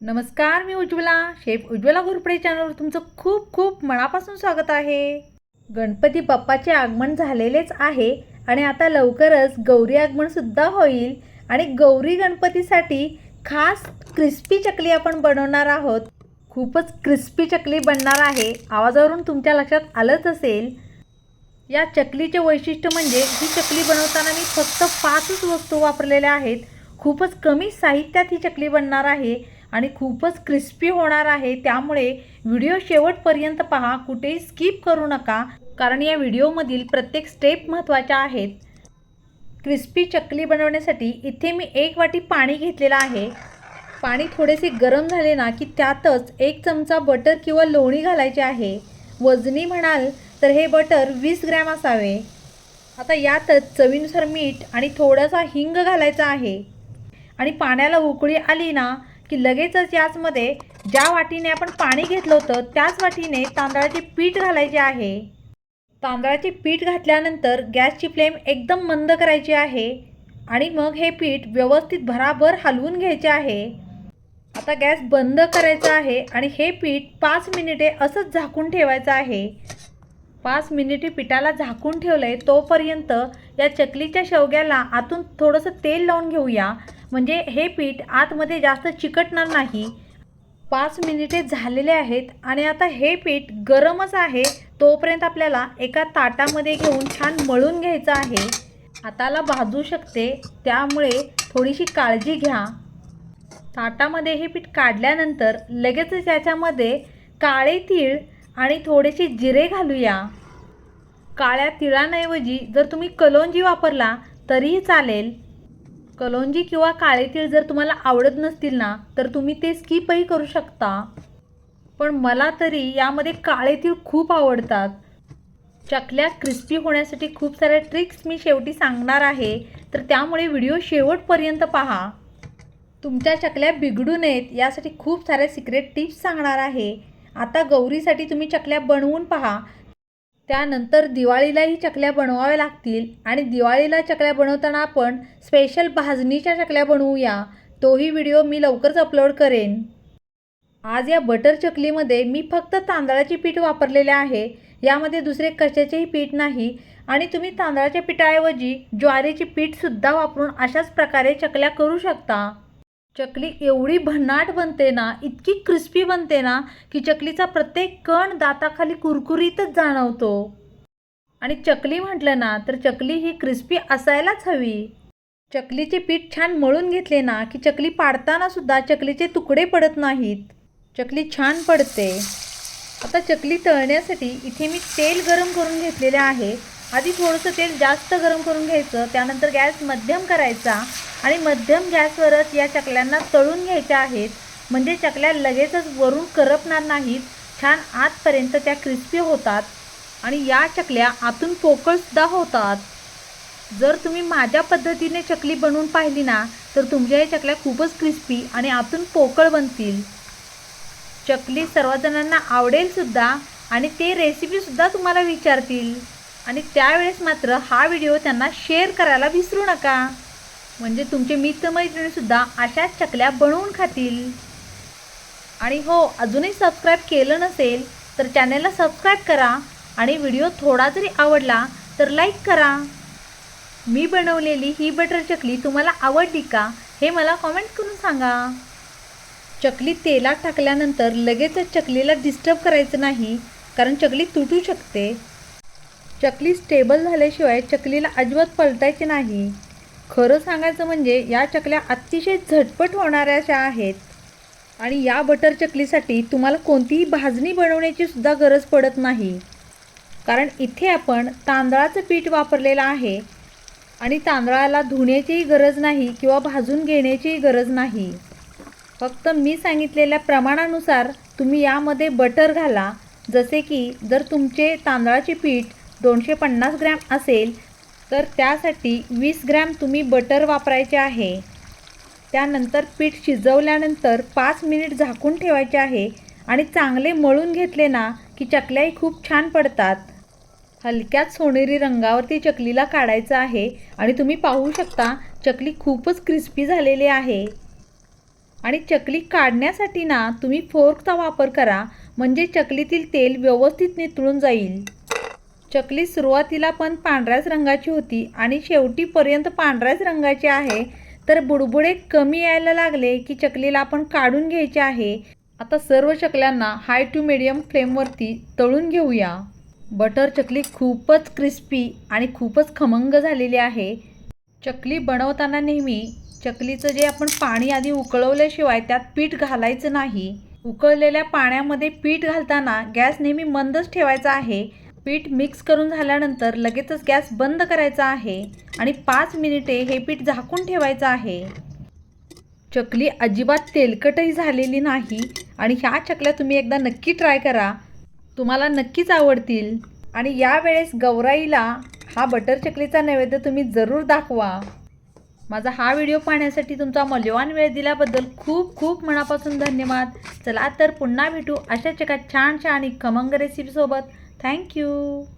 नमस्कार मी उज्ज्वला. शेफ उज्ज्वला घोरपडे चॅनलवर तुमचं खूप खूप मनापासून स्वागत आहे. गणपती बाप्पाचे आगमन झालेलेच आहे आणि आता लवकरच गौरी आगमनसुद्धा होईल आणि गौरी गणपतीसाठी खास क्रिस्पी चकली आपण बनवणार आहोत. खूपच क्रिस्पी चकली बनणार आहे. आवाजावरून तुमच्या लक्षात आलंच असेल. या चकलीचे वैशिष्ट्य म्हणजे ही चकली बनवताना मी फक्त पाचच वस्तू वापरलेल्या आहेत. खूपच कमी साहित्यात ही चकली बनणार आहे. आणि खूपच क्रिस्पी होणार आहे. त्यामुळे व्हिडिओ शेवटपर्यंत पहा. कुठेही स्किप करू नका. कारण या व्हिडिओमधील प्रत्येक स्टेप महत्त्वाच्या आहेत. क्रिस्पी चकली बनवण्यासाठी इथे मी एक वाटी पाणी घेतलेलं आहे. पाणी थोडेसे गरम झाले ना की त्यातच एक चमचा बटर किंवा लोणी घालायचे आहे. वजनी म्हणाल तर हे बटर वीस ग्रॅम असावे. आता यातच चवीनुसार मीठ आणि थोडासा हिंग घालायचा आहे. आणि पाण्याला उकळी आली ना की लगेचच याचमध्ये ज्या वाटीने आपण पाणी घेतलं होतं त्याच वाटीने तांदळाचे पीठ घालायचे आहे. तांदळाचे पीठ घातल्यानंतर गॅसची फ्लेम एकदम मंद करायची आहे आणि मग हे पीठ व्यवस्थित भराभर हलवून घ्यायचे आहे. आता गॅस बंद करायचा आहे आणि हे पीठ पाच मिनिटे असंच झाकून ठेवायचं आहे. पाच मिनिटे पिठाला झाकून ठेवलं आहे तोपर्यंत या चकलीच्या शेवग्याला आतून थोडंसं तेल लावून घेऊया. म्हणजे हे पीठ आतमध्ये जास्त चिकटणार नाही. पाच मिनिटे झालेले आहेत आणि आता हे पीठ गरमच आहे. तोपर्यंत आपल्याला एका ताटामध्ये घेऊन छान मळून घ्यायचं आहे. हाताला भाजू शकते त्यामुळे थोडीशी काळजी घ्या. ताटामध्ये हे पीठ काढल्यानंतर लगेचच याच्यामध्ये काळे तीळ आणि थोडेसे जिरे घालूया. काळ्या तिळांऐवजी जर तुम्ही कलोंजी वापरला तरीही चालेल. कलोंजी किंवा काळे तीळ जर तुम्हाला आवडत नसतील ना तर तुम्ही ते स्किपही करू शकता. पण मला तरी यामध्ये काळे तीळ खूप आवडतात. चकल्या क्रिस्पी होण्यासाठी खूप साऱ्या ट्रिक्स मी शेवटी सांगणार आहे तर त्यामुळे व्हिडिओ शेवटपर्यंत पहा. तुमच्या चकल्या बिघडू नयेत यासाठी खूप साऱ्या सिक्रेट टिप्स सांगणार आहे. आता गौरीसाठी तुम्ही चकल्या बनवून पहा. त्यानंतर दिवाळीलाही चकल्या बनवाव्या लागतील आणि दिवाळीला चकल्या बनवताना आपण स्पेशल भाजणीच्या चकल्या बनवूया. तोही व्हिडिओ मी लवकरच अपलोड करेन. आज या बटर चकलीमध्ये मी फक्त तांदळाचे पीठ वापरलेले आहे. यामध्ये दुसरे कशाचेही पीठ नाही आणि तुम्ही तांदळाच्या पिठाऐवजी ज्वारीचे पीठसुद्धा वापरून अशाच प्रकारे चकल्या करू शकता. चकली एवढी भन्नाट बनते ना इतकी क्रिस्पी बनते ना की चकलीचा प्रत्येक कण दाताखाली कुरकुरीतच जाणवतो. आणि चकली म्हटलं ना तर चकली ही क्रिस्पी असायलाच हवी. चकलीचे पीठ छान मळून घेतले ना की चकली पाडताना सुद्धा चकलीचे तुकडे पडत नाहीत. चकली छान पडते. आता चकली तळण्यासाठी इथे मी तेल गरम करून घेतलेले आहे. आधी थोडंसं तेल जास्त गरम करून घ्यायचं त्यानंतर गॅस मध्यम करायचा. आणि मध्यम गॅसवरच या चकल्यांना तळून घ्यायच्या आहेत. म्हणजे चकल्या लगेचच वरून करपणार नाहीत. छान आतपर्यंत त्या क्रिस्पी होतात. आणि या चकल्या आतून पोकळसुद्धा होतात. जर तुम्ही माझ्या पद्धतीने चकली बनवून पाहिली ना तर तुमच्या या चकल्या खूपच क्रिस्पी आणि आतून पोकळ बनतील. चकली सर्वजणांना आवडेलसुद्धा आणि ते रेसिपीसुद्धा तुम्हाला विचारतील. आणि त्यावेळेस मात्र हा व्हिडिओ त्यांना शेअर करायला विसरू नका. म्हणजे तुमचे मित्रमैत्रिणीसुद्धा अशाच चकल्या बनवून खातील. आणि हो अजूनही सबस्क्राईब केलं नसेल तर चॅनलला सबस्क्राईब करा आणि व्हिडिओ थोडा जरी आवडला तर लाईक करा. मी बनवलेली ही बटर चकली तुम्हाला आवडली का हे मला कॉमेंट करून सांगा. चकली तेलात टाकल्यानंतर लगेचच चकलीला डिस्टर्ब करायचं नाही कारण चकली तुटू शकते. चकली स्टेबल झाल्याशिवाय चकलीला अजिबात पलटायचे नाही. खरं सांगायचं म्हणजे या चकल्या अतिशय झटपट होणाऱ्या अशा आहेत आणि या बटर चकलीसाठी तुम्हाला कोणतीही भाजणी बनवण्याची सुद्धा गरज पडत नाही. कारण इथे आपण तांदळाचं पीठ वापरलेलं आहे आणि तांदळाला धुण्याचीही गरज नाही किंवा भाजून घेण्याचीही गरज नाही. फक्त मी सांगितलेल्या प्रमाणानुसार तुम्ही यामध्ये बटर घाला. जसे की जर तुमचे तांदळाचे पीठ दोनशे पन्नास ग्रॅम असेल तर त्यासाठी वीस ग्रॅम तुम्ही बटर वापरायचे आहे. त्यानंतर पीठ शिजवल्यानंतर पाच मिनिट झाकून ठेवायचे आहे आणि चांगले मळून घेतले ना की चकल्याही खूप छान पडतात. हलक्याच सोनेरी रंगावरती चकलीला काढायचं आहे आणि तुम्ही पाहू शकता चकली खूपच क्रिस्पी झालेली आहे. आणि चकली काढण्यासाठी ना तुम्ही फोर्कचा वापर करा म्हणजे चकलीतील तेल व्यवस्थित नितळून जाईल. चकली सुरुवातीला पण पांढऱ्याच रंगाची होती आणि शेवटीपर्यंत पांढऱ्याच रंगाची आहे. तर बुडबुडे कमी यायला लागले की चकलीला आपण काढून घ्यायचे आहे. आता सर्व चकल्यांना हाय टू मिडियम फ्लेमवरती तळून घेऊया. बटर चकली खूपच क्रिस्पी आणि खूपच खमंग झालेली आहे. चकली बनवताना नेहमी चकलीचं जे आपण पाणी आधी उकळवल्याशिवाय त्यात पीठ घालायचं नाही. उकळलेल्या पाण्यामध्ये पीठ घालताना गॅस नेहमी मंदच ठेवायचा आहे. पीठ मिक्स करून झाल्यानंतर लगेचच गॅस बंद करायचा आहे आणि पाच मिनिटे हे पीठ झाकून ठेवायचं आहे. चकली अजिबात तेलकटही झालेली नाही आणि ह्या चकल्या तुम्ही एकदा नक्की ट्राय करा. तुम्हाला नक्कीच आवडतील. आणि यावेळेस गौराईला हा बटर चकलीचा नैवेद्य तुम्ही जरूर दाखवा. माझा हा व्हिडिओ पाहण्यासाठी तुमचा मौल्यवान वेळ दिल्याबद्दल खूप खूप मनापासून धन्यवाद. चला तर पुन्हा भेटू अशाच एका छानशा आणि खमंग रेसिपीसोबत Thank you.